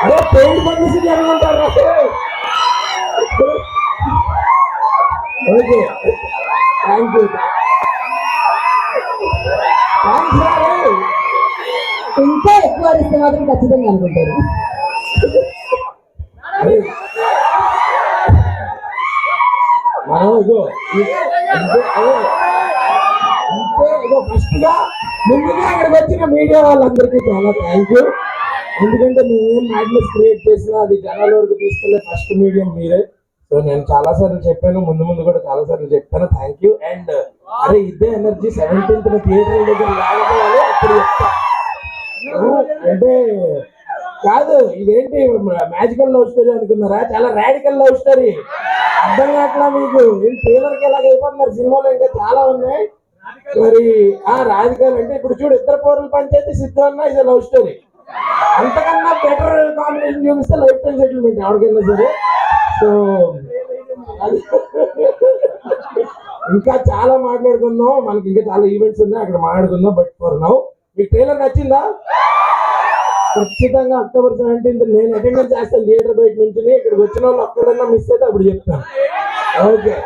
అరే అనుకుంటారు okay thank you ఇంకా ఎక్కువ అరిస్తే మాత్రం ఖచ్చితంగా అనుకుంటారు ఫస్ట్ ముందుగా అక్కడ వచ్చిన మీడియా వాళ్ళందరికీ చాలా థ్యాంక్ యూ ఎందుకంటే మేమేం మ్యాడ్నెస్ క్రియేట్ చేసినా అది జనాల వరకు తీసుకెళ్ళే ఫస్ట్ మీడియం మీరే. సో నేను చాలా సార్లు చెప్పాను ముందు ముందు కూడా చాలా సార్లు చెప్తాను థ్యాంక్ యూ అండ్ అరే ఇదే ఎనర్జీ సెవెంటీన్త్ థియేటర్ దగ్గర లేకపోవాలి అప్పుడు అంటే కాదు ఇదేంటి మ్యాజికల్ లవ్ స్టోరీ అనుకున్నారా? చాలా రాడికల్ లవ్ స్టోరీ అర్థం కావట్లా మీకు? ట్రైలర్కి అయిపోతున్నారు సినిమాలు ఇంకా చాలా ఉన్నాయి. మరి ఆ రాజకీయాలు అంటే ఇప్పుడు చూడు ఇద్దరు పౌరుల పంచాయతీ అన్న ఇది లవ్ స్టోరీ అంతకన్నా బెటర్ కాంబినేషన్ చూపిస్తే లైఫ్ టైం సెటిల్మెంట్ ఎవరికైనా సరే. సో అది. ఇంకా చాలా మాట్లాడుకుందాం. మనకి ఇంకా చాలా ఈవెంట్స్ ఉన్నాయి. అక్కడ మాట్లాడుకుందాం. బట్ ఫర్ నౌ మీకు ట్రైలర్ నచ్చిందా? ఖచ్చితంగా అక్టోబర్ సెవెంటీన్త్ నేను అటెండెన్స్ చేస్తాను థియేటర్ బయట నుంచి. ఇక్కడికి వచ్చిన వాళ్ళు అక్కడన్నా మిస్ అయితే అప్పుడు చెప్తాను. ఓకే.